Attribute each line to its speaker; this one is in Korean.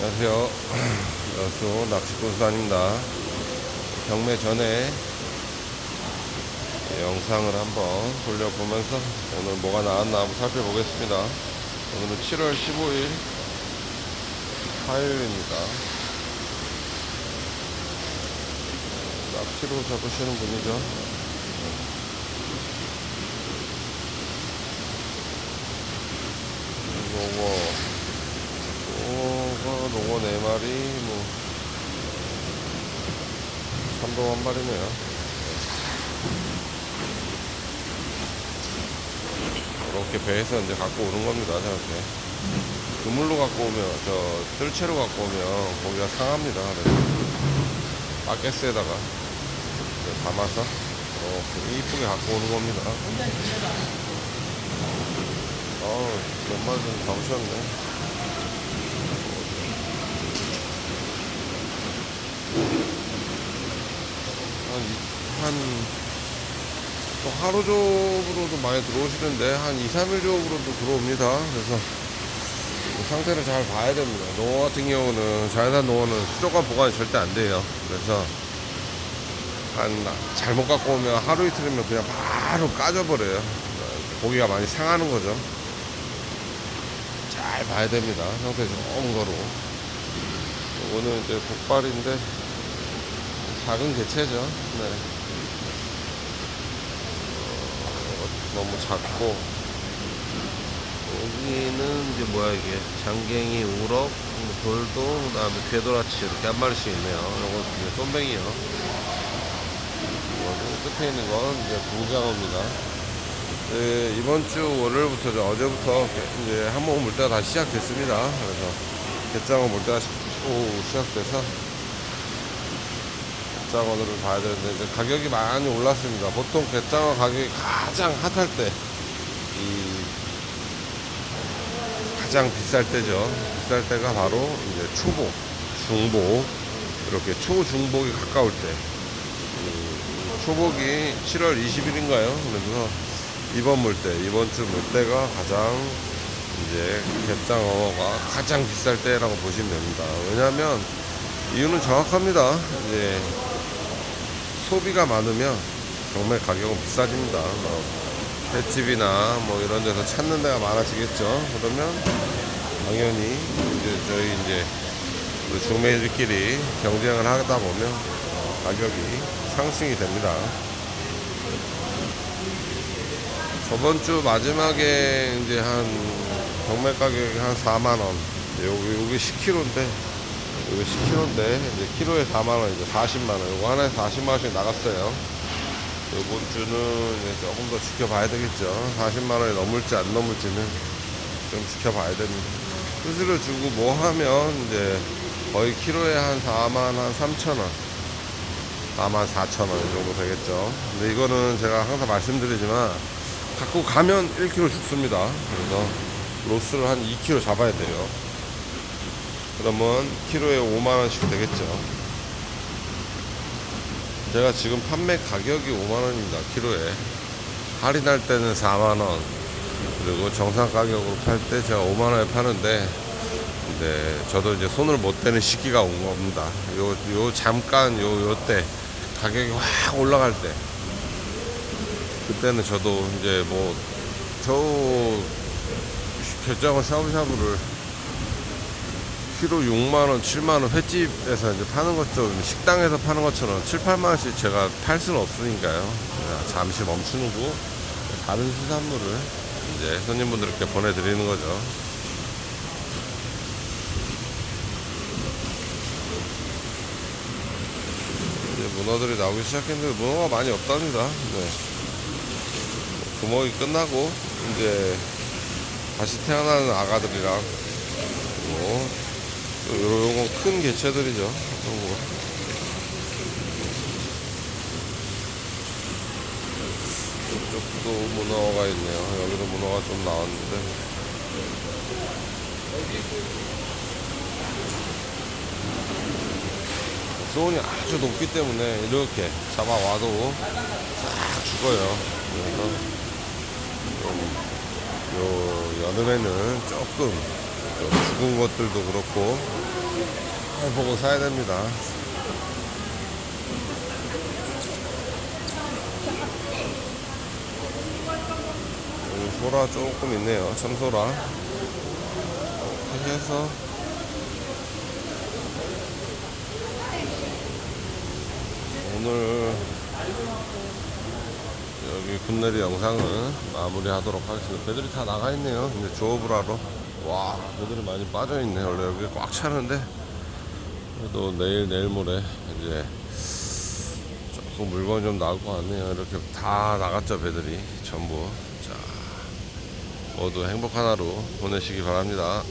Speaker 1: 안녕하세요. 여수 낚시꾼수단입니다. 경매 전에 영상을 한번 돌려보면서 오늘 뭐가 나왔나 한번 살펴보겠습니다. 오늘은 7월 15일 화요일입니다. 낚시로 잡으시는 분이죠. 요거 요거 농어 네 마리 뭐. 참돔 한 마리네요. 이렇게 배에서 이제 갖고 오는 겁니다 저렇게. 그물로 갖고 오면 저 뜰채로 갖고 오면 고기가 상합니다 바켓스에다가 담아서 이렇게 이쁘게 갖고 오는 겁니다. 어우 몇 마리 좀 잡으셨네 한, 이- 한, 또 하루적으로도 많이 들어오시는데, 한 2, 3일 적으로도 들어옵니다. 그래서, 그 상태를 잘 봐야 됩니다. 농어 같은 경우는, 자연산 농어는 수족관 보관이 절대 안 돼요. 그래서, 한, 잘못 갖고 오면 하루 이틀이면 그냥 바로 까져버려요. 고기가 많이 상하는 거죠. 잘 봐야 됩니다. 상태 좋은 거로. 이거는 이제 복발인데, 작은 개체죠. 네. 어, 너무 작고 여기는 이제 뭐야 이게 장갱이, 우럭, 뭐 돌돔, 그다음에 괴도라치 이렇게 한 마리씩 있네요. 이제 쏨뱅이요. 이거는 끝에 있는 건 이제 붕장어입니다. 네, 이번 주 월요일부터 저 어제부터 이제 한번 물때가 다시 시작됐습니다. 그래서 갯장어 물때가 또 시작돼서 갯장어들을 봐야 되는데 이제 가격이 많이 올랐습니다. 보통 갯장어 가격이 가장 핫할 때, 이 가장 비쌀 때죠. 비쌀 때가 바로 이제 초복, 중복 이렇게 초중복이 가까울 때. 이 초복이 7월 20일인가요? 그래서 이번 물때, 이번 주 물때가 가장 이제 갯장어가 가장 비쌀 때라고 보시면 됩니다. 왜냐하면 이유는 정확합니다. 이제 소비가 많으면 정말 가격은 비싸집니다. 뭐 횟집이나 뭐 이런 데서 찾는 데가 많아지겠죠. 그러면 당연히 이제 저희 이제 우리 중매들끼리 경쟁을 하다 보면 어, 가격이 상승이 됩니다. 저번 주 마지막에 이제 한 경매 가격이 한 4만 원. 여기 여기 10kg인데 이거 10kg인데 이제 키로에 4만 원 이제 40만 원. 이거 하나에 40만 원씩 나갔어요. 이번 주는 이제 조금 더 지켜봐야 되겠죠. 40만 원이 넘을지 안 넘을지는 좀 지켜봐야 됩니다. 수수료 주고 뭐 하면 이제 거의 키로에 한 4만 한 3천 원. 4만 4천 원 정도 되겠죠. 근데 이거는 제가 항상 말씀드리지만 갖고 가면 1kg 죽습니다. 그래서 로스를 한 2kg 잡아야 돼요. 그러면 키로에 5만 원씩 되겠죠. 제가 지금 판매 가격이 5만 원입니다. 키로에 할인할 때는 4만 원 그리고 정상 가격으로 팔 때 제가 5만 원에 파는데 네, 저도 이제 손을 못 대는 시기가 온 겁니다. 요, 요 잠깐 요, 요때 가격이 확 올라갈 때 그때는 저도 이제 뭐 저 결정을 샤브샤브를 키로 6만원, 7만원 횟집에서 이제 파는 것처럼 식당에서 파는 것처럼 7, 8만원씩 제가 팔 수는 없으니까요. 그냥 잠시 멈추고 다른 수산물을 이제 손님분들께 보내드리는 거죠. 이제 문어들이 나오기 시작했는데 문어가 많이 없답니다. 네. 구멍이 끝나고 이제 다시 태어나는 아가들이랑 건큰 개체들이죠. 요런 거. 이쪽도 문어가 있네요. 여기도 문어가 좀 나왔는데. 수온이 아주 높기 때문에 이렇게 잡아와도 싹 죽어요. 그래서 좀요 여름에는 조금 좀 죽은 것들도 그렇고 잘 보고 사야 됩니다. 소라 조금 있네요. 참소라. 이렇게 해서 오늘 여기 굿내리 영상은 마무리하도록 하겠습니다. 배들이 다 나가 있네요. 이제 조업을 하러. 와, 배들이 많이 빠져 있네. 원래 여기 꽉 차는데 그래도 내일 내일 모레 이제 조금 물건이 좀 나올 것 같네요. 이렇게 다 나갔죠 배들이 전부. 자, 모두 행복한 하루 보내시기 바랍니다.